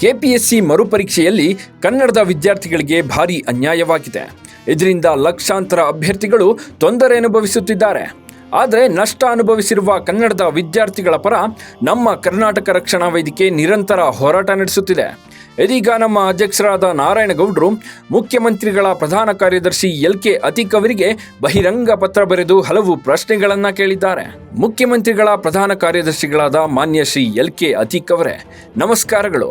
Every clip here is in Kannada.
ಕೆಪಿಎಸ್ಸಿ ಮರುಪರೀಕ್ಷೆಯಲ್ಲಿ ಕನ್ನಡದ ವಿದ್ಯಾರ್ಥಿಗಳಿಗೆ ಭಾರಿ ಅನ್ಯಾಯವಾಗಿದೆ. ಇದರಿಂದ ಲಕ್ಷಾಂತರ ಅಭ್ಯರ್ಥಿಗಳು ತೊಂದರೆ ಅನುಭವಿಸುತ್ತಿದ್ದಾರೆ. ಆದರೆ ನಷ್ಟ ಅನುಭವಿಸಿರುವ ಕನ್ನಡದ ವಿದ್ಯಾರ್ಥಿಗಳ ಪರ ನಮ್ಮ ಕರ್ನಾಟಕ ರಕ್ಷಣಾ ವೇದಿಕೆ ನಿರಂತರ ಹೋರಾಟ ನಡೆಸುತ್ತಿದೆ. ಇದೀಗ ನಮ್ಮ ಅಧ್ಯಕ್ಷರಾದ ನಾರಾಯಣಗೌಡರು ಮುಖ್ಯಮಂತ್ರಿಗಳ ಪ್ರಧಾನ ಕಾರ್ಯದರ್ಶಿ ಎಲ್ ಕೆ ಅತೀಕ್ ಅವರಿಗೆ ಬಹಿರಂಗ ಪತ್ರ ಬರೆದು ಹಲವು ಪ್ರಶ್ನೆಗಳನ್ನ ಕೇಳಿದ್ದಾರೆ. ಮುಖ್ಯಮಂತ್ರಿಗಳ ಪ್ರಧಾನ ಕಾರ್ಯದರ್ಶಿಗಳಾದ ಮಾನ್ಯ ಶ್ರೀ ಎಲ್ ಕೆ ಅತೀಕ್ ಅವರೇ, ನಮಸ್ಕಾರಗಳು.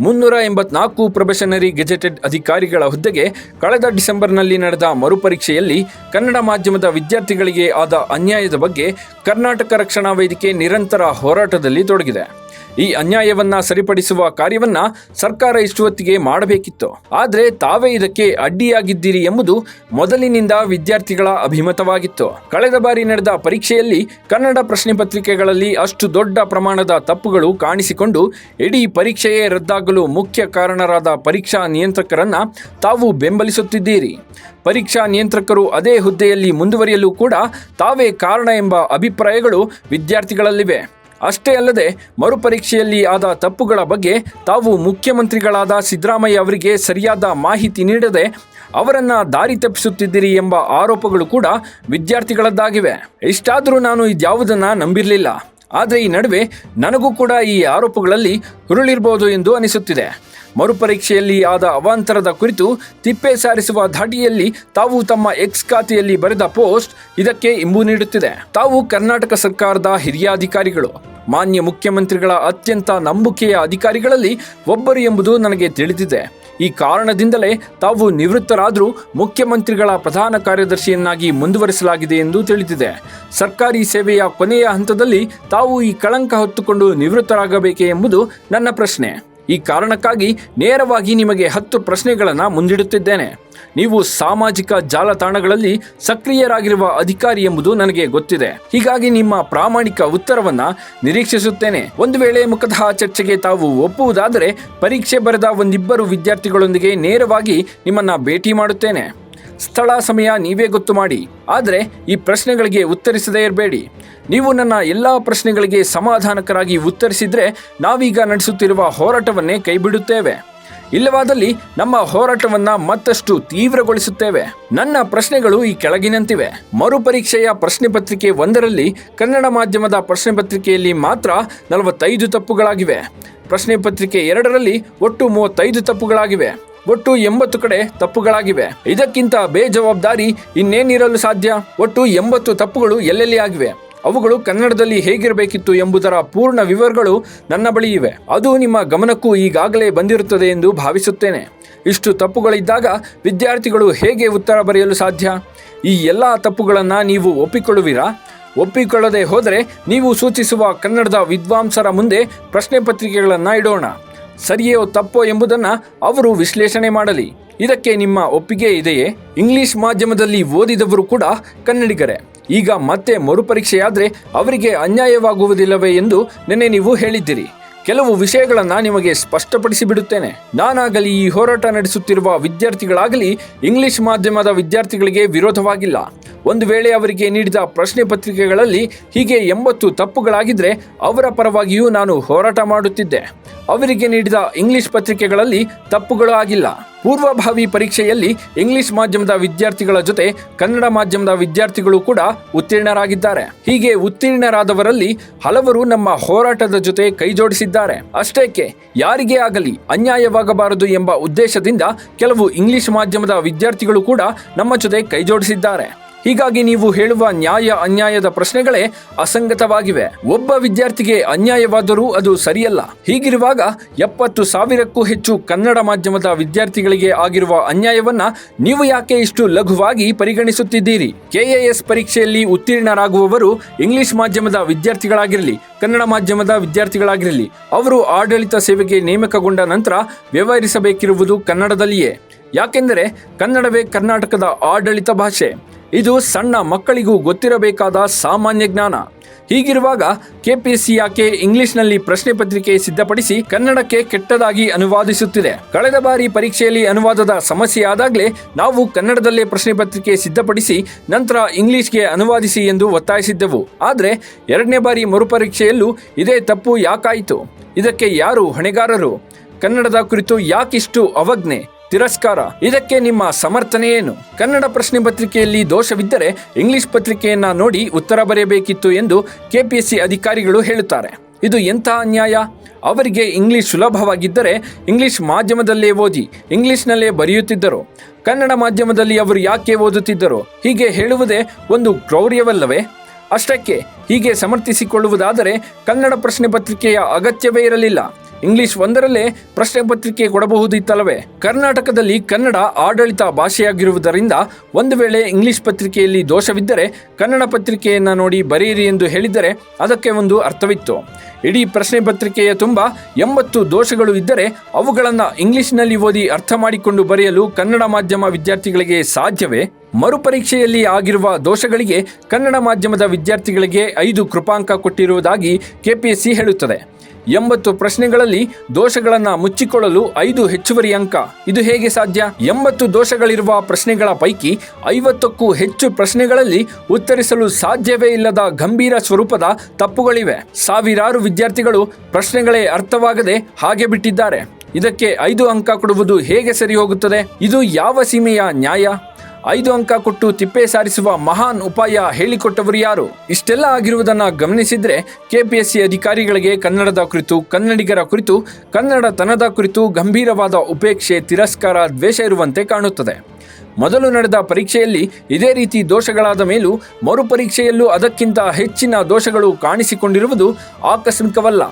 ಮುನ್ನೂರ ಎಂಬತ್ನಾಲ್ಕು ಪ್ರೊಬೆಷನರಿ ಗೆಜೆಟೆಡ್ ಅಧಿಕಾರಿಗಳ ಹುದ್ದೆಗೆ ಕಳೆದ ಡಿಸೆಂಬರ್ನಲ್ಲಿ ನಡೆದ ಮರುಪರೀಕ್ಷೆಯಲ್ಲಿ ಕನ್ನಡ ಮಾಧ್ಯಮದ ವಿದ್ಯಾರ್ಥಿಗಳಿಗೆ ಆದ ಅನ್ಯಾಯದ ಬಗ್ಗೆ ಕರ್ನಾಟಕ ರಕ್ಷಣಾ ವೇದಿಕೆ ನಿರಂತರ ಹೋರಾಟದಲ್ಲಿ ತೊಡಗಿದೆ. ಈ ಅನ್ಯಾಯವನ್ನ ಸರಿಪಡಿಸುವ ಕಾರ್ಯವನ್ನ ಸರ್ಕಾರ ಇಷ್ಟುವತ್ತಿಗೆ ಮಾಡಬೇಕಿತ್ತು. ಆದರೆ ತಾವೇ ಇದಕ್ಕೆ ಅಡ್ಡಿಯಾಗಿದ್ದೀರಿ ಎಂಬುದು ಮೊದಲಿನಿಂದ ವಿದ್ಯಾರ್ಥಿಗಳ ಅಭಿಮತವಾಗಿತ್ತು. ಕಳೆದ ಬಾರಿ ನಡೆದ ಪರೀಕ್ಷೆಯಲ್ಲಿ ಕನ್ನಡ ಪ್ರಶ್ನೆ ಪತ್ರಿಕೆಗಳಲ್ಲಿ ಅಷ್ಟು ದೊಡ್ಡ ಪ್ರಮಾಣದ ತಪ್ಪುಗಳು ಕಾಣಿಸಿಕೊಂಡು ಇಡೀ ಪರೀಕ್ಷೆಯೇ ರದ್ದಾಗಲು ಮುಖ್ಯ ಕಾರಣರಾದ ಪರೀಕ್ಷಾ ನಿಯಂತ್ರಕರನ್ನ ತಾವು ಬೆಂಬಲಿಸುತ್ತಿದ್ದೀರಿ. ಪರೀಕ್ಷಾ ನಿಯಂತ್ರಕರು ಅದೇ ಹುದ್ದೆಯಲ್ಲಿ ಮುಂದುವರಿಯಲು ಕೂಡ ತಾವೇ ಕಾರಣ ಎಂಬ ಅಭಿಪ್ರಾಯಗಳು ವಿದ್ಯಾರ್ಥಿಗಳಲ್ಲಿವೆ. ಅಷ್ಟೇ ಅಲ್ಲದೆ ಮರುಪರೀಕ್ಷೆಯಲ್ಲಿ ಆದ ತಪ್ಪುಗಳ ಬಗ್ಗೆ ತಾವು ಮುಖ್ಯಮಂತ್ರಿಗಳಾದ ಸಿದ್ದರಾಮಯ್ಯ ಅವರಿಗೆ ಸರಿಯಾದ ಮಾಹಿತಿ ನೀಡದೆ ಅವರನ್ನ ದಾರಿ ತಪ್ಪಿಸುತ್ತಿದ್ದೀರಿ ಎಂಬ ಆರೋಪಗಳು ಕೂಡ ವಿದ್ಯಾರ್ಥಿಗಳದ್ದಾಗಿವೆ. ಇಷ್ಟಾದರೂ ನಾನು ಇದ್ಯಾವುದನ್ನು ನಂಬಿರಲಿಲ್ಲ. ಆದರೆ ಈ ನಡುವೆ ನನಗೂ ಕೂಡ ಈ ಆರೋಪಗಳಲ್ಲಿ ಹುರುಳಿರ್ಬೋದು ಎಂದು ಅನಿಸುತ್ತಿದೆ. ಮರುಪರೀಕ್ಷೆಯಲ್ಲಿ ಆದ ಅವಾಂತರದ ಕುರಿತು ತಿಪ್ಪೆ ಸಾರಿಸುವ ಧಾಟಿಯಲ್ಲಿ ತಾವು ತಮ್ಮ ಎಕ್ಸ್ ಖಾತೆಯಲ್ಲಿ ಬರೆದ ಪೋಸ್ಟ್ ಇದಕ್ಕೆ ಇಂಬು ನೀಡುತ್ತಿದೆ. ತಾವು ಕರ್ನಾಟಕ ಸರ್ಕಾರದ ಹಿರಿಯ ಅಧಿಕಾರಿಗಳು. ಮಾನ್ಯ ಮುಖ್ಯಮಂತ್ರಿಗಳ ಅತ್ಯಂತ ನಂಬಿಕೆಯ ಅಧಿಕಾರಿಗಳಲ್ಲಿ ಒಬ್ಬರು ಎಂಬುದು ನನಗೆ ತಿಳಿದಿದೆ. ಈ ಕಾರಣದಿಂದಲೇ ತಾವು ನಿವೃತ್ತರಾದರೂ ಮುಖ್ಯಮಂತ್ರಿಗಳ ಪ್ರಧಾನ ಕಾರ್ಯದರ್ಶಿಯನ್ನಾಗಿ ಮುಂದುವರಿಸಲಾಗಿದೆ ಎಂದು ತಿಳಿದಿದೆ. ಸರ್ಕಾರಿ ಸೇವೆಯ ಕೊನೆಯ ಹಂತದಲ್ಲಿ ತಾವು ಈ ಕಳಂಕ ಹೊತ್ತುಕೊಂಡು ನಿವೃತ್ತರಾಗಬೇಕೆ ಎಂಬುದು ನನ್ನ ಪ್ರಶ್ನೆ. ಈ ಕಾರಣಕ್ಕಾಗಿ ನೇರವಾಗಿ ನಿಮಗೆ ಹತ್ತು ಪ್ರಶ್ನೆಗಳನ್ನು ಮುಂದಿಡುತ್ತಿದ್ದೇನೆ. ನೀವು ಸಾಮಾಜಿಕ ಜಾಲತಾಣಗಳಲ್ಲಿ ಸಕ್ರಿಯರಾಗಿರುವ ಅಧಿಕಾರಿ ಎಂಬುದು ನನಗೆ ಗೊತ್ತಿದೆ. ಹೀಗಾಗಿ ನಿಮ್ಮ ಪ್ರಾಮಾಣಿಕ ಉತ್ತರವನ್ನ ನಿರೀಕ್ಷಿಸುತ್ತೇನೆ. ಒಂದು ವೇಳೆ ಮುಖತಃ ಚರ್ಚೆಗೆ ತಾವು ಒಪ್ಪುವುದಾದರೆ ಪರೀಕ್ಷೆ ಬರೆದ ಒಂದಿಬ್ಬರು ವಿದ್ಯಾರ್ಥಿಗಳೊಂದಿಗೆ ನೇರವಾಗಿ ನಿಮ್ಮನ್ನ ಭೇಟಿ ಮಾಡುತ್ತೇನೆ. ಸ್ಥಳ ಸಮಯ ನೀವೇ ಗೊತ್ತು ಮಾಡಿ. ಆದರೆ ಈ ಪ್ರಶ್ನೆಗಳಿಗೆ ಉತ್ತರಿಸದೇ ಇರಬೇಡಿ. ನೀವು ನನ್ನ ಎಲ್ಲ ಪ್ರಶ್ನೆಗಳಿಗೆ ಸಮಾಧಾನಕರಾಗಿ ಉತ್ತರಿಸಿದ್ರೆ ನಾವೀಗ ನಡೆಸುತ್ತಿರುವ ಹೋರಾಟವನ್ನೇ ಕೈಬಿಡುತ್ತೇವೆ. ಇಲ್ಲವಾದಲ್ಲಿ ನಮ್ಮ ಹೋರಾಟವನ್ನ ಮತ್ತಷ್ಟು ತೀವ್ರಗೊಳಿಸುತ್ತೇವೆ. ನನ್ನ ಪ್ರಶ್ನೆಗಳು ಈ ಕೆಳಗಿನಂತಿವೆ. ಮರುಪರೀಕ್ಷೆಯ ಪ್ರಶ್ನೆ ಪತ್ರಿಕೆ ಒಂದರಲ್ಲಿ ಕನ್ನಡ ಮಾಧ್ಯಮದ ಪ್ರಶ್ನೆ ಪತ್ರಿಕೆಯಲ್ಲಿ ಮಾತ್ರ ನಲವತ್ತೈದು ತಪ್ಪುಗಳಾಗಿವೆ. ಪ್ರಶ್ನೆ ಪತ್ರಿಕೆ ಎರಡರಲ್ಲಿ ಒಟ್ಟು ಮೂವತ್ತೈದು ತಪ್ಪುಗಳಾಗಿವೆ. ಒಟ್ಟು ಎಂಬತ್ತು ಕಡೆ ತಪ್ಪುಗಳಾಗಿವೆ. ಇದಕ್ಕಿಂತ ಬೇಜವಾಬ್ದಾರಿ ಇನ್ನೇನಿರಲು ಸಾಧ್ಯ? ಒಟ್ಟು ಎಂಬತ್ತು ತಪ್ಪುಗಳು ಎಲ್ಲೆಲ್ಲಿ ಆಗಿವೆ? ಅವುಗಳು ಕನ್ನಡದಲ್ಲಿ ಹೇಗಿರಬೇಕಿತ್ತು ಎಂಬುದರ ಪೂರ್ಣ ವಿವರಗಳು ನನ್ನ ಬಳಿ ಇವೆ. ಅದು ನಿಮ್ಮ ಗಮನಕ್ಕೂ ಈಗಾಗಲೇ ಬಂದಿರುತ್ತದೆ ಎಂದು ಭಾವಿಸುತ್ತೇನೆ. ಇಷ್ಟು ತಪ್ಪುಗಳಿದ್ದಾಗ ವಿದ್ಯಾರ್ಥಿಗಳು ಹೇಗೆ ಉತ್ತರ ಬರೆಯಲು ಸಾಧ್ಯ? ಈ ಎಲ್ಲ ತಪ್ಪುಗಳನ್ನು ನೀವು ಒಪ್ಪಿಕೊಳ್ಳುವಿರಾ? ಒಪ್ಪಿಕೊಳ್ಳದೆ ಹೋದರೆ ನೀವು ಸೂಚಿಸುವ ಕನ್ನಡದ ವಿದ್ವಾಂಸರ ಮುಂದೆ ಪ್ರಶ್ನೆ ಪತ್ರಿಕೆಗಳನ್ನು ಇಡೋಣ. ಸರಿಯೋ ತಪ್ಪೋ ಎಂಬುದನ್ನು ಅವರು ವಿಶ್ಲೇಷಣೆ ಮಾಡಲಿ. ಇದಕ್ಕೆ ನಿಮ್ಮ ಒಪ್ಪಿಗೆ ಇದೆಯೇ? ಇಂಗ್ಲಿಷ್ ಮಾಧ್ಯಮದಲ್ಲಿ ಓದಿದವರು ಕೂಡ ಕನ್ನಡಿಗರೇ. ಈಗ ಮತ್ತೆ ಮರುಪರೀಕ್ಷೆಯಾದರೆ ಅವರಿಗೆ ಅನ್ಯಾಯವಾಗುವುದಿಲ್ಲವೇ ಎಂದು ನಿನ್ನೆ ನೀವು ಹೇಳಿದ್ದೀರಿ. ಕೆಲವು ವಿಷಯಗಳನ್ನು ನಿಮಗೆ ಸ್ಪಷ್ಟಪಡಿಸಿ ಬಿಡುತ್ತೇನೆ ನಾನಾಗಲಿ ಈ ಹೋರಾಟ ನಡೆಸುತ್ತಿರುವ ವಿದ್ಯಾರ್ಥಿಗಳಾಗಲಿ ಇಂಗ್ಲಿಷ್ ಮಾಧ್ಯಮದ ವಿದ್ಯಾರ್ಥಿಗಳಿಗೆ ವಿರೋಧವಾಗಿಲ್ಲ. ಒಂದು ವೇಳೆ ಅವರಿಗೆ ನೀಡಿದ ಪ್ರಶ್ನೆ ಪತ್ರಿಕೆಗಳಲ್ಲಿ ಹೀಗೆ ಎಂಬತ್ತು ತಪ್ಪುಗಳಾಗಿದ್ದರೆ ಅವರ ಪರವಾಗಿಯೂ ನಾನು ಹೋರಾಟ ಮಾಡುತ್ತಿದ್ದೆ. ಅವರಿಗೆ ನೀಡಿದ ಇಂಗ್ಲಿಷ್ ಪತ್ರಿಕೆಗಳಲ್ಲಿ ತಪ್ಪುಗಳು ಆಗಿಲ್ಲ. ಪೂರ್ವಭಾವಿ ಪರೀಕ್ಷೆಯಲ್ಲಿ ಇಂಗ್ಲಿಷ್ ಮಾಧ್ಯಮದ ವಿದ್ಯಾರ್ಥಿಗಳ ಜೊತೆ ಕನ್ನಡ ಮಾಧ್ಯಮದ ವಿದ್ಯಾರ್ಥಿಗಳು ಕೂಡ ಉತ್ತೀರ್ಣರಾಗಿದ್ದಾರೆ. ಹೀಗೆ ಉತ್ತೀರ್ಣರಾದವರಲ್ಲಿ ಹಲವರು ನಮ್ಮ ಹೋರಾಟದ ಜೊತೆ ಕೈಜೋಡಿಸಿದ್ದಾರೆ. ಅಷ್ಟೇಕೆ, ಯಾರಿಗೆ ಆಗಲಿ ಅನ್ಯಾಯವಾಗಬಾರದು ಎಂಬ ಉದ್ದೇಶದಿಂದ ಕೆಲವು ಇಂಗ್ಲಿಷ್ ಮಾಧ್ಯಮದ ವಿದ್ಯಾರ್ಥಿಗಳು ಕೂಡ ನಮ್ಮ ಜೊತೆ ಕೈಜೋಡಿಸಿದ್ದಾರೆ. ಹೀಗಾಗಿ ನೀವು ಹೇಳುವ ನ್ಯಾಯ ಅನ್ಯಾಯದ ಪ್ರಶ್ನೆಗಳೇ ಅಸಂಗತವಾಗಿವೆ. ಒಬ್ಬ ವಿದ್ಯಾರ್ಥಿಗೆ ಅನ್ಯಾಯವಾದರೂ ಅದು ಸರಿಯಲ್ಲ. ಹೀಗಿರುವಾಗ ಎಪ್ಪತ್ತು ಸಾವಿರಕ್ಕೂ ಹೆಚ್ಚು ಕನ್ನಡ ಮಾಧ್ಯಮದ ವಿದ್ಯಾರ್ಥಿಗಳಿಗೆ ಆಗಿರುವ ಅನ್ಯಾಯವನ್ನ ನೀವು ಯಾಕೆ ಇಷ್ಟು ಲಘುವಾಗಿ ಪರಿಗಣಿಸುತ್ತಿದ್ದೀರಿ? ಕೆಎಎಸ್ ಪರೀಕ್ಷೆಯಲ್ಲಿ ಉತ್ತೀರ್ಣರಾಗುವವರು ಇಂಗ್ಲಿಷ್ ಮಾಧ್ಯಮದ ವಿದ್ಯಾರ್ಥಿಗಳಾಗಿರಲಿ, ಕನ್ನಡ ಮಾಧ್ಯಮದ ವಿದ್ಯಾರ್ಥಿಗಳಾಗಿರಲಿ, ಅವರು ಆಡಳಿತ ಸೇವೆಗೆ ನೇಮಕಗೊಂಡ ನಂತರ ವ್ಯವಹರಿಸಬೇಕಿರುವುದು ಕನ್ನಡದಲ್ಲಿಯೇ. ಯಾಕೆಂದರೆ ಕನ್ನಡವೇ ಕರ್ನಾಟಕದ ಆಡಳಿತ ಭಾಷೆ. ಇದು ಸಣ್ಣ ಮಕ್ಕಳಿಗೂ ಗೊತ್ತಿರಬೇಕಾದ ಸಾಮಾನ್ಯ ಜ್ಞಾನ. ಹೀಗಿರುವಾಗ ಕೆಪಿಎಸ್ಸಿ ಯಾಕೆ ಇಂಗ್ಲಿಷ್ನಲ್ಲಿ ಪ್ರಶ್ನೆ ಪತ್ರಿಕೆ ಸಿದ್ಧಪಡಿಸಿ ಕನ್ನಡಕ್ಕೆ ಕೆಟ್ಟದಾಗಿ ಅನುವಾದಿಸುತ್ತಿದೆ? ಕಳೆದ ಬಾರಿ ಪರೀಕ್ಷೆಯಲ್ಲಿ ಅನುವಾದದ ಸಮಸ್ಯೆ ಆದಾಗಲೇ ನಾವು ಕನ್ನಡದಲ್ಲೇ ಪ್ರಶ್ನೆ ಪತ್ರಿಕೆ ಸಿದ್ಧಪಡಿಸಿ ನಂತರ ಇಂಗ್ಲಿಷ್ಗೆ ಅನುವಾದಿಸಿ ಎಂದು ಒತ್ತಾಯಿಸಿದ್ದೆವು. ಆದರೆ ಎರಡನೇ ಬಾರಿ ಮರುಪರೀಕ್ಷೆಯಲ್ಲೂ ಇದೇ ತಪ್ಪು ಯಾಕಾಯಿತು? ಇದಕ್ಕೆ ಯಾರು ಹೊಣೆಗಾರರು? ಕನ್ನಡದ ಕುರಿತು ಯಾಕಿಷ್ಟು ಅವಜ್ಞೆ? ತಿರಸ್ಕಾರ. ಇದಕ್ಕೆ ನಿಮ್ಮ ಸಮರ್ಥನೆ ಏನು? ಕನ್ನಡ ಪ್ರಶ್ನೆ ಪತ್ರಿಕೆಯಲ್ಲಿ ದೋಷವಿದ್ದರೆ ಇಂಗ್ಲಿಷ್ ಪತ್ರಿಕೆಯನ್ನ ನೋಡಿ ಉತ್ತರ ಬರೆಯಬೇಕಿತ್ತು ಎಂದು ಕೆಪಿಎಸ್ಸಿ ಅಧಿಕಾರಿಗಳು ಹೇಳುತ್ತಾರೆ. ಇದು ಎಂಥ ಅನ್ಯಾಯ? ಅವರಿಗೆ ಇಂಗ್ಲಿಷ್ ಸುಲಭವಾಗಿದ್ದರೆ ಇಂಗ್ಲಿಷ್ ಮಾಧ್ಯಮದಲ್ಲೇ ಓದಿ, ಇಂಗ್ಲಿಷ್ನಲ್ಲೇ ಬರೆಯುತ್ತಿದ್ದರು. ಕನ್ನಡ ಮಾಧ್ಯಮದಲ್ಲಿ ಅವರು ಯಾಕೆ ಓದುತ್ತಿದ್ದರು? ಹೀಗೆ ಹೇಳುವುದೇ ಒಂದು ಕ್ರೌರ್ಯವಲ್ಲವೇ? ಅಷ್ಟಕ್ಕೆ ಹೀಗೆ ಸಮರ್ಥಿಸಿಕೊಳ್ಳುವುದಾದರೆ ಕನ್ನಡ ಪ್ರಶ್ನೆ ಪತ್ರಿಕೆಯ ಅಗತ್ಯವೇ ಇರಲಿಲ್ಲ. ಇಂಗ್ಲಿಷ್ ಒಂದರಲ್ಲೇ ಪ್ರಶ್ನೆ ಪತ್ರಿಕೆ ಕೊಡಬಹುದಿತ್ತಲ್ಲವೇ? ಕರ್ನಾಟಕದಲ್ಲಿ ಕನ್ನಡ ಆಡಳಿತ ಭಾಷೆಯಾಗಿರುವುದರಿಂದ ಒಂದು ವೇಳೆ ಇಂಗ್ಲಿಷ್ ಪತ್ರಿಕೆಯಲ್ಲಿ ದೋಷವಿದ್ದರೆ ಕನ್ನಡ ಪತ್ರಿಕೆಯನ್ನು ನೋಡಿ ಬರೆಯಿರಿ ಎಂದು ಹೇಳಿದರೆ ಅದಕ್ಕೆ ಒಂದು ಅರ್ಥವಿತ್ತು. ಇಡೀ ಪ್ರಶ್ನೆ ಪತ್ರಿಕೆಯ ತುಂಬ ಎಂಬತ್ತು ದೋಷಗಳು ಇದ್ದರೆ ಅವುಗಳನ್ನು ಇಂಗ್ಲಿಷ್ನಲ್ಲಿ ಓದಿ ಅರ್ಥ ಮಾಡಿಕೊಂಡು ಬರೆಯಲು ಕನ್ನಡ ಮಾಧ್ಯಮ ವಿದ್ಯಾರ್ಥಿಗಳಿಗೆ ಸಾಧ್ಯವೇ? ಮರುಪರೀಕ್ಷೆಯಲ್ಲಿ ಆಗಿರುವ ದೋಷಗಳಿಗೆ ಕನ್ನಡ ಮಾಧ್ಯಮದ ವಿದ್ಯಾರ್ಥಿಗಳಿಗೆ ಐದು ಕೃಪಾಂಕ ಕೊಟ್ಟಿರುವುದಾಗಿ ಕೆಪಿಎಸ್ಸಿ ಹೇಳುತ್ತದೆ. ಎಂಬತ್ತು ಪ್ರಶ್ನೆಗಳಲ್ಲಿ ದೋಷಗಳನ್ನು ಮುಚ್ಚಿಕೊಳ್ಳಲು ಐದು ಹೆಚ್ಚುವರಿ ಅಂಕ. ಇದು ಹೇಗೆ ಸಾಧ್ಯ? ಎಂಬತ್ತು ದೋಷಗಳಿರುವ ಪ್ರಶ್ನೆಗಳ ಪೈಕಿ ಐವತ್ತಕ್ಕೂ ಹೆಚ್ಚು ಪ್ರಶ್ನೆಗಳಲ್ಲಿ ಉತ್ತರಿಸಲು ಸಾಧ್ಯವೇ ಇಲ್ಲದ ಗಂಭೀರ ಸ್ವರೂಪದ ತಪ್ಪುಗಳಿವೆ. ಸಾವಿರಾರು ವಿದ್ಯಾರ್ಥಿಗಳು ಪ್ರಶ್ನೆಗಳೇ ಅರ್ಥವಾಗದೆ ಹಾಗೆ ಬಿಟ್ಟಿದ್ದಾರೆ. ಇದಕ್ಕೆ ಐದು ಅಂಕ ಕೊಡುವುದು ಹೇಗೆ ಸರಿ ಹೋಗುತ್ತದೆ ಇದು ಯಾವ ಸೀಮೆಯ ನ್ಯಾಯ? ಐದು ಅಂಕ ಕೊಟ್ಟು ತಿಪ್ಪೆ ಸಾರಿಸುವ ಮಹಾನ್ ಉಪಾಯ ಹೇಳಿಕೊಟ್ಟವರು ಯಾರು? ಇಷ್ಟೆಲ್ಲ ಆಗಿರುವುದನ್ನು ಗಮನಿಸಿದ್ರೆ ಕೆಪಿಎಸ್ಸಿ ಅಧಿಕಾರಿಗಳಿಗೆ ಕನ್ನಡದ ಕುರಿತು, ಕನ್ನಡಿಗರ ಕುರಿತು, ಕನ್ನಡತನದ ಕುರಿತು ಗಂಭೀರವಾದ ಉಪೇಕ್ಷೆ, ತಿರಸ್ಕಾರ, ದ್ವೇಷ ಇರುವಂತೆ ಕಾಣುತ್ತದೆ. ಮೊದಲು ನಡೆದ ಪರೀಕ್ಷೆಯಲ್ಲಿ ಇದೇ ರೀತಿ ದೋಷಗಳಾದ ಮೇಲೂ ಮರುಪರೀಕ್ಷೆಯಲ್ಲೂ ಅದಕ್ಕಿಂತ ಹೆಚ್ಚಿನ ದೋಷಗಳು ಕಾಣಿಸಿಕೊಂಡಿರುವುದು ಆಕಸ್ಮಿಕವಲ್ಲ.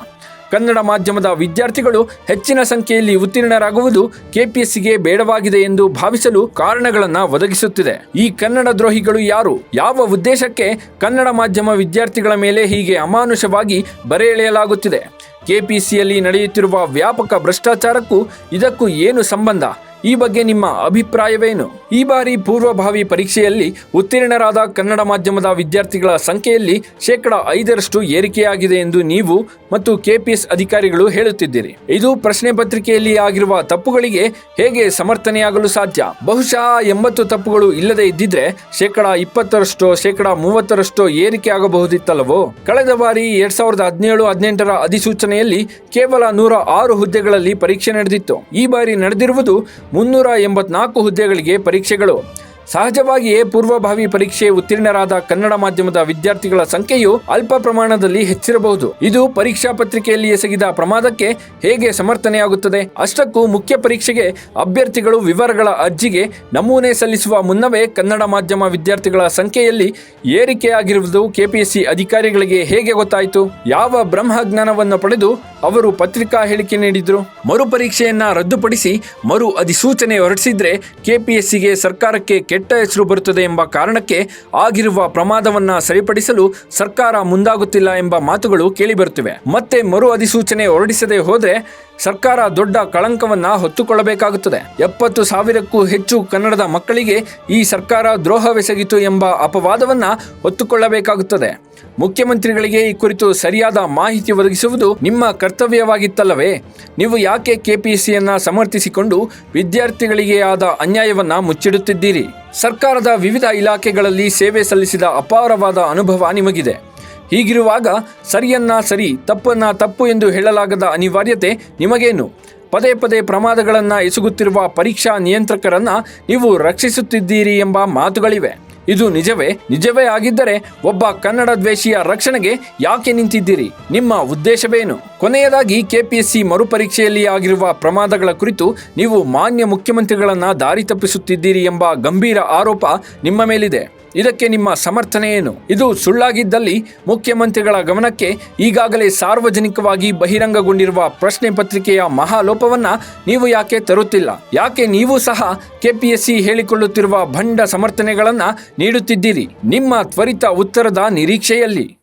ಕನ್ನಡ ಮಾಧ್ಯಮದ ವಿದ್ಯಾರ್ಥಿಗಳು ಹೆಚ್ಚಿನ ಸಂಖ್ಯೆಯಲ್ಲಿ ಉತ್ತೀರ್ಣರಾಗುವುದು ಕೆಪಿಎಸ್ಸಿಗೆ ಬೇಡವಾಗಿದೆ ಎಂದು ಭಾವಿಸಲು ಕಾರಣಗಳನ್ನು ಒದಗಿಸುತ್ತಿದೆ. ಈ ಕನ್ನಡ ದ್ರೋಹಿಗಳು ಯಾರು? ಯಾವ ಉದ್ದೇಶಕ್ಕೆ ಕನ್ನಡ ಮಾಧ್ಯಮ ವಿದ್ಯಾರ್ಥಿಗಳ ಮೇಲೆ ಹೀಗೆ ಅಮಾನುಷವಾಗಿ ಬರೆ ಎಳೆಯಲಾಗುತ್ತಿದೆ ಕೆಪಿಸಿಯಲ್ಲಿ ನಡೆಯುತ್ತಿರುವ ವ್ಯಾಪಕ ಭ್ರಷ್ಟಾಚಾರಕ್ಕೂ ಇದಕ್ಕೂ ಏನು ಸಂಬಂಧ? ಈ ಬಗ್ಗೆ ನಿಮ್ಮ ಅಭಿಪ್ರಾಯವೇನು? ಈ ಬಾರಿ ಪೂರ್ವಭಾವಿ ಪರೀಕ್ಷೆಯಲ್ಲಿ ಉತ್ತೀರ್ಣರಾದ ಕನ್ನಡ ಮಾಧ್ಯಮದ ವಿದ್ಯಾರ್ಥಿಗಳ ಸಂಖ್ಯೆಯಲ್ಲಿ ಶೇಕಡ ಐದರಷ್ಟು ಏರಿಕೆಯಾಗಿದೆ ಎಂದು ನೀವು ಮತ್ತು ಕೆಪಿಎಸ್ ಅಧಿಕಾರಿಗಳು ಹೇಳುತ್ತಿದ್ದೀರಿ. ಇದು ಪ್ರಶ್ನೆ ಪತ್ರಿಕೆಯಲ್ಲಿ ಆಗಿರುವ ತಪ್ಪುಗಳಿಗೆ ಹೇಗೆ ಸಮರ್ಥನೆಯಾಗಲು ಸಾಧ್ಯ? ಬಹುಶಃ ಎಂಬತ್ತು ತಪ್ಪುಗಳು ಇಲ್ಲದೆ ಇದ್ದಿದ್ರೆ ಶೇಕಡ ಇಪ್ಪತ್ತರಷ್ಟೋ, ಶೇಕಡ ಮೂವತ್ತರಷ್ಟು ಏರಿಕೆ ಆಗಬಹುದಿತ್ತಲ್ಲವೋ? ಕಳೆದ ಬಾರಿ ಎರಡ್ ಸಾವಿರದ ಹದಿನೇಳು, ಹದಿನೆಂಟರ ಅಧಿಸೂಚನೆಯಲ್ಲಿ ಕೇವಲ ನೂರ ಆರು ಹುದ್ದೆಗಳಲ್ಲಿ ಪರೀಕ್ಷೆ ನಡೆದಿತ್ತು. ಈ ಬಾರಿ ನಡೆದಿರುವುದು ಮುನ್ನೂರ ಎಂಬತ್ನಾಲ್ಕು ಹುದ್ದೆಗಳಿಗೆ ಪರೀಕ್ಷೆಗಳು. ಸಹಜವಾಗಿಯೇ ಪೂರ್ವಭಾವಿ ಪರೀಕ್ಷೆ ಉತ್ತೀರ್ಣರಾದ ಕನ್ನಡ ಮಾಧ್ಯಮದ ವಿದ್ಯಾರ್ಥಿಗಳ ಸಂಖ್ಯೆಯು ಅಲ್ಪ ಪ್ರಮಾಣದಲ್ಲಿ ಹೆಚ್ಚಿರಬಹುದು. ಇದು ಪರೀಕ್ಷಾ ಪತ್ರಿಕೆಯಲ್ಲಿ ಎಸಗಿದ ಪ್ರಮಾದಕ್ಕೆ ಹೇಗೆ ಸಮರ್ಥನೆಯಾಗುತ್ತದೆ? ಅಷ್ಟಕ್ಕೂ ಮುಖ್ಯ ಪರೀಕ್ಷೆಗೆ ಅಭ್ಯರ್ಥಿಗಳು ವಿವರಗಳ ಅರ್ಜಿಗೆ ನಮೂನೆ ಸಲ್ಲಿಸುವ ಮುನ್ನವೇ ಕನ್ನಡ ಮಾಧ್ಯಮ ವಿದ್ಯಾರ್ಥಿಗಳ ಸಂಖ್ಯೆಯಲ್ಲಿ ಏರಿಕೆಯಾಗಿರುವುದು ಕೆಪಿಎಸ್ಸಿ ಅಧಿಕಾರಿಗಳಿಗೆ ಹೇಗೆ ಗೊತ್ತಾಯಿತು? ಯಾವ ಬ್ರಹ್ಮಜ್ಞಾನವನ್ನು ಪಡೆದು ಅವರು ಪತ್ರಿಕಾ ಹೇಳಿಕೆ ನೀಡಿದ್ರು. ಮರುಪರೀಕ್ಷೆಯನ್ನ ರದ್ದುಪಡಿಸಿ ಮರು ಅಧಿಸೂಚನೆ ಹೊರಡಿಸಿದ್ರೆ ಕೆಪಿಎಸ್ಸಿಗೆ ಸರ್ಕಾರಕ್ಕೆ ಕೆಟ್ಟ ಹೆಸರು ಬರುತ್ತದೆ ಎಂಬ ಕಾರಣಕ್ಕೆ ಆಗಿರುವ ಪ್ರಮಾದವನ್ನ ಸರಿಪಡಿಸಲು ಸರ್ಕಾರ ಮುಂದಾಗುತ್ತಿಲ್ಲ ಎಂಬ ಮಾತುಗಳು ಕೇಳಿಬರುತ್ತಿವೆ. ಮತ್ತೆ ಮರು ಅಧಿಸೂಚನೆ ಹೊರಡಿಸದೆ ಹೋದ್ರೆ ಸರ್ಕಾರ ದೊಡ್ಡ ಕಳಂಕವನ್ನ ಹೊತ್ತುಕೊಳ್ಳಬೇಕಾಗುತ್ತದೆ. ಎಪ್ಪತ್ತು ಸಾವಿರಕ್ಕೂ ಹೆಚ್ಚು ಕನ್ನಡದ ಮಕ್ಕಳಿಗೆ ಈ ಸರ್ಕಾರ ದ್ರೋಹವೆಸಗಿತು ಎಂಬ ಅಪವಾದವನ್ನ ಹೊತ್ತುಕೊಳ್ಳಬೇಕಾಗುತ್ತದೆ. ಮುಖ್ಯಮಂತ್ರಿಗಳಿಗೆ ಈ ಕುರಿತು ಸರಿಯಾದ ಮಾಹಿತಿ ಒದಗಿಸುವುದು ನಿಮ್ಮ ಕರ್ತವ್ಯವಾಗಿತ್ತಲ್ಲವೇ? ನೀವು ಯಾಕೆ ಕೆಪಿಎಸ್ಸಿಯನ್ನ ಸಮರ್ಥಿಸಿಕೊಂಡು ವಿದ್ಯಾರ್ಥಿಗಳಿಗೆ ಆದ ಅನ್ಯಾಯವನ್ನ ಮುಚ್ಚಿಡುತ್ತಿದ್ದೀರಿ? ಸರ್ಕಾರದ ವಿವಿಧ ಇಲಾಖೆಗಳಲ್ಲಿ ಸೇವೆ ಸಲ್ಲಿಸಿದ ಅಪಾರವಾದ ಅನುಭವ ನಿಮಗಿದೆ. ಹೀಗಿರುವಾಗ ಸರಿಯನ್ನ ಸರಿ, ತಪ್ಪನ್ನ ತಪ್ಪು ಎಂದು ಹೇಳಲಾಗದ ಅನಿವಾರ್ಯತೆ ನಿಮಗೇನು? ಪದೇ ಪದೇ ಪ್ರಮಾದಗಳನ್ನು ಎಸಗುತ್ತಿರುವ ಪರೀಕ್ಷಾ ನಿಯಂತ್ರಕರನ್ನು ನೀವು ರಕ್ಷಿಸುತ್ತಿದ್ದೀರಿ ಎಂಬ ಮಾತುಗಳಿವೆ. ಇದು ನಿಜವೇ ನಿಜವೇ ಆಗಿದ್ದರೆ ಒಬ್ಬ ಕನ್ನಡ ದ್ವೇಷಿಯ ರಕ್ಷಣೆಗೆ ಯಾಕೆ ನಿಂತಿದ್ದೀರಿ? ನಿಮ್ಮ ಉದ್ದೇಶವೇನು? ಕೊನೆಯದಾಗಿ ಕೆಪಿಎಸ್ಸಿ ಮರುಪರೀಕ್ಷೆಯಲ್ಲಿ ಆಗಿರುವ ಪ್ರಮಾದಗಳ ಕುರಿತು ನೀವು ಮಾನ್ಯ ಮುಖ್ಯಮಂತ್ರಿಗಳನ್ನ ದಾರಿ ತಪ್ಪಿಸುತ್ತಿದ್ದೀರಿ ಎಂಬ ಗಂಭೀರ ಆರೋಪ ನಿಮ್ಮ ಮೇಲಿದೆ. ಇದಕ್ಕೆ ನಿಮ್ಮ ಸಮರ್ಥನೆ ಏನು? ಇದು ಸುಳ್ಳಾಗಿದ್ದಲ್ಲಿ ಮುಖ್ಯಮಂತ್ರಿಗಳ ಗಮನಕ್ಕೆ ಈಗಾಗಲೇ ಸಾರ್ವಜನಿಕವಾಗಿ ಬಹಿರಂಗಗೊಂಡಿರುವ ಪ್ರಶ್ನೆ ಪತ್ರಿಕೆಯ ಮಹಾಲೋಪವನ್ನ ನೀವು ಯಾಕೆ ತರುತ್ತಿಲ್ಲ? ಯಾಕೆ ನೀವು ಸಹ ಕೆಪಿಎಸ್ಸಿ ಹೇಳಿಕೊಳ್ಳುತ್ತಿರುವ ಭಂಡ ಸಮರ್ಥನೆಗಳನ್ನ ನೀಡುತ್ತಿದ್ದೀರಿ? ನಿಮ್ಮ ತ್ವರಿತ ಉತ್ತರದ ನಿರೀಕ್ಷೆಯಲ್ಲಿ.